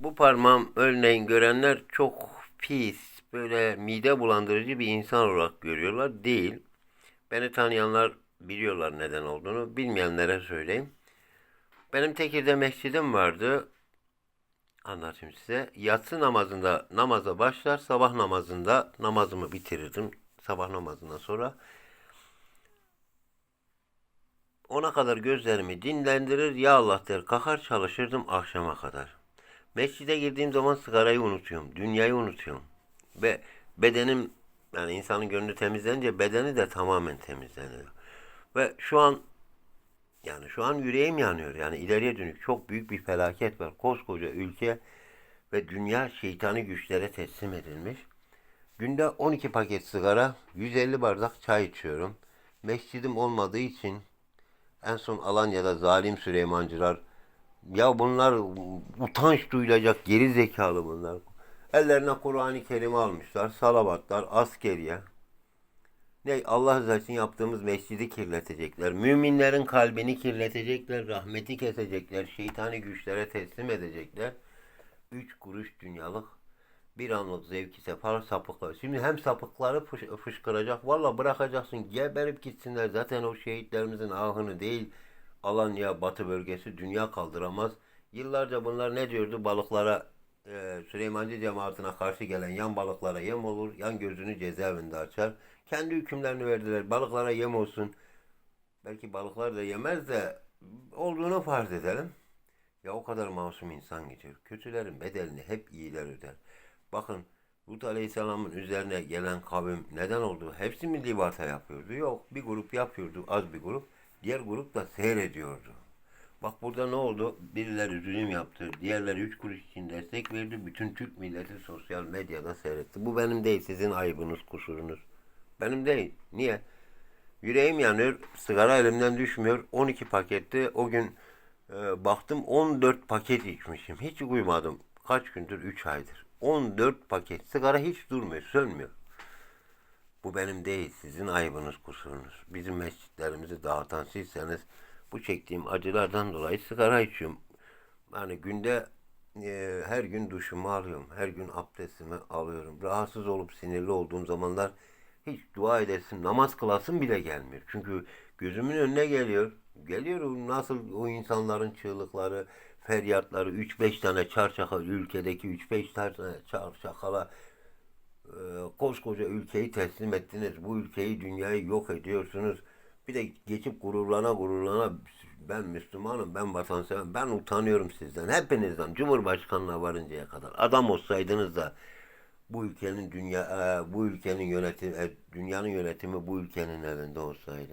Bu parmağım örneğin görenler çok pis, böyle mide bulandırıcı bir insan olarak görüyorlar. Değil. Beni tanıyanlar biliyorlar neden olduğunu. Bilmeyenlere söyleyeyim. Benim Tekir'de mescidim vardı. Anlatayım size. Yatsı namazında namaza başlar, sabah namazında namazımı bitirirdim. Sabah namazından sonra. Ona kadar gözlerimi dinlendirir, ya Allah der, kalkar çalışırdım akşama kadar. Mescide girdiğim zaman sigarayı unutuyorum, dünyayı unutuyorum. Ve bedenim, yani insanın gönlü temizlenince bedeni de tamamen temizleniyor. Ve şu an, yani şu an yüreğim yanıyor. Yani ileriye dönük çok büyük bir felaket var. Koskoca ülke ve dünya şeytani güçlere teslim edilmiş. Günde 12 paket sigara, 150 bardak çay içiyorum. Mescidim olmadığı için en son Alanya'da zalim Süleymancılar ya bunlar utanç duyulacak geri zekalı bunlar. Ellerine Kur'an-ı Kerim almışlar. Salavatlar, askeriye. Ne Allah rızası için yaptığımız mescidi kirletecekler. Müminlerin kalbini kirletecekler. Rahmeti kesecekler. Şeytani güçlere teslim edecekler. Üç kuruş dünyalık bir anlık zevki sefer sapıklar. Şimdi hem sapıkları fış- fışkıracak. Valla bırakacaksın. Geberip gitsinler. Zaten o şehitlerimizin ahını değil. Alanya, Batı bölgesi dünya kaldıramaz. Yıllarca bunlar ne diyordu? Balıklara e, Süleymancı cemaatine karşı gelen yan balıklara yem olur. Yan gözünü cezaevinde açar. Kendi hükümlerini verdiler. Balıklara yem olsun. Belki balıklar da yemez de olduğunu farz edelim. Ya o kadar masum insan geçiyor. Kötülerin bedelini hep iyiler öder. Bakın Lut Aleyhisselam'ın üzerine gelen kavim neden oldu? Hepsi mi livata yapıyordu? Yok. Bir grup yapıyordu. Az bir grup. Diğer grup da seyrediyordu. Bak burada ne oldu? Birileri zulüm yaptı. Diğerleri üç kuruş için destek verdi. Bütün Türk milleti sosyal medyada seyretti. Bu benim değil. Sizin ayıbınız, kusurunuz. Benim değil. Niye? Yüreğim yanıyor. Sigara elimden düşmüyor. 12 paketti. O gün e, baktım 14 paket içmişim. Hiç uyumadım. Kaç gündür? 3 aydır. 14 paket. Sigara hiç durmuyor. Sönmüyor. Bu benim değil. Sizin ayıbınız, kusurunuz. Bizim mescitlerimizi dağıtan sizseniz bu çektiğim acılardan dolayı sigara içiyorum. Yani günde e, her gün duşumu alıyorum. Her gün abdestimi alıyorum. Rahatsız olup sinirli olduğum zamanlar hiç dua edesim, namaz kılasım bile gelmiyor. Çünkü gözümün önüne geliyor. Geliyor nasıl o insanların çığlıkları, feryatları, 3-5 tane çarşaka, ülkedeki 3-5 tane çarşakala e, koskoca ülkeyi teslim ettiniz. Bu ülkeyi, dünyayı yok ediyorsunuz. Bir de geçip gururlana gururlana ben Müslümanım, ben vatansever, ben utanıyorum sizden. Hepinizden, Cumhurbaşkanına varıncaya kadar. Adam olsaydınız da bu ülkenin dünya, e, bu ülkenin yönetimi, e, dünyanın yönetimi bu ülkenin elinde olsaydı.